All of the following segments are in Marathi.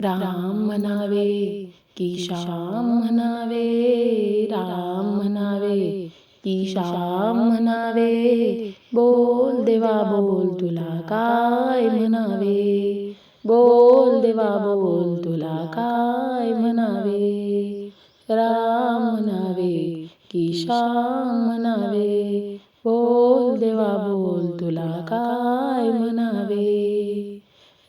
राम म्हणावे की श्याम म्हणावे राम म्हणावे की श्याम म्हणावे बोल देवा बोल तुला काय म्हणावे बोल देवा बोल तुला काय म्हणावे राम म्हणावे की श्याम म्हणावे बोल देवा बोल तुला काय म्हणावे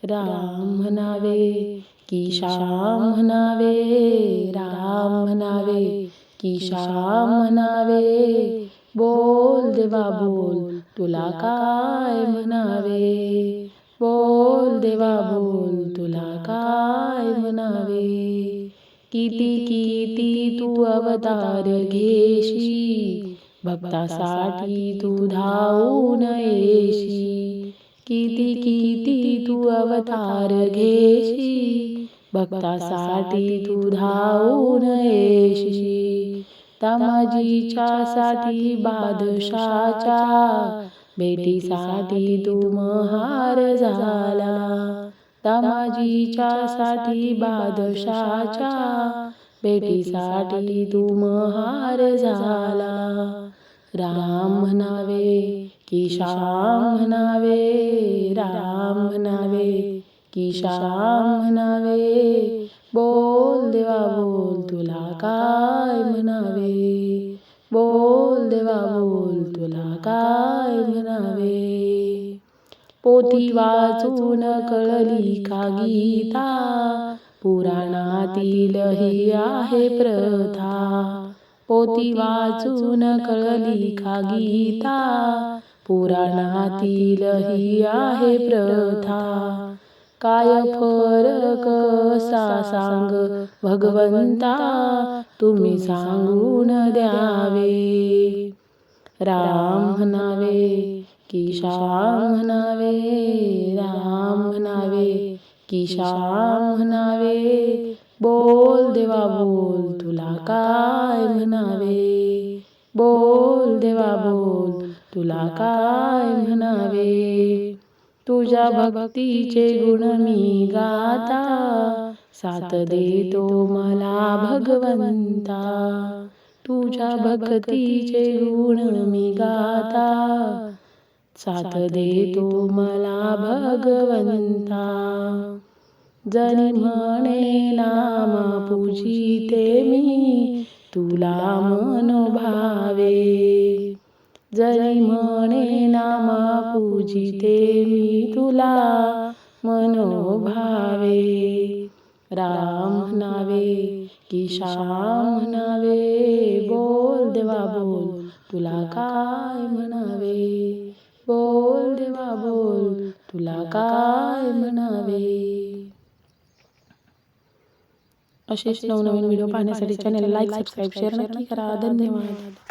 राम म्हणावे की श्याम म्हणावे राम म्हणावे की श्याम म्हणावे बोल देवा बोल तुला काय म्हणावे? बोल देवा बोल तुला काय म्हणावे? किती किती तू अवतार घेशी भक्तासाठी तू धावून येशी किती किती तू अवतार घेशी भक्तासाठी तू धावून येशी तमाजीच्या साठी बादशाच्या भेटीसाठी तू महार झाला. तमाजीच्या साठी बादशाच्या भेटीसाठी तू महार झाला. राम म्हणावे की श्याम म्हणावे. राम म्हणावे की श्याम म्हणावे बोल देवा बोल तुला काय म्हणावे? बोल देवा बोल तुला काय म्हणावे? पोथी वाचून कळली का गीता? पुराणातील ही आहे प्रथा. पोथी वाचून कळली का गीता? पुराणातील ही आहे प्रथा. काय फरक असा सांग? भगवंता तुम्ही सांगून द्यावे. राम म्हणावे की श्याम म्हणावे राम म्हणावे की श्याम म्हणावे. बोल देवा बोल तुला काय म्हणावे? बोल देवा बोल तुला काय म्हणावे? तुझ्या भक्तीचे गुण मी गाता. साथ देतो मला भगवंता. तुझ्या भक्तीचे गुण मी गाता. साथ देतो मला भगवंता. जनी म्हणे नाम पूजिते मी. तुला मनोभावे. जरी म्हणे नाम पूजिते मी तुला मनोभावे. राम म्हणावे की श्याम म्हणावे. बोल देवा बोल. तुला काय म्हणावे? बोल देवा बोल. तुला काय म्हणावे? असेच नवनवीन व्हिडिओ पाहण्यासाठी चॅनल लाईक सबस्क्राईब शेअर नक्की करा. धन्यवाद.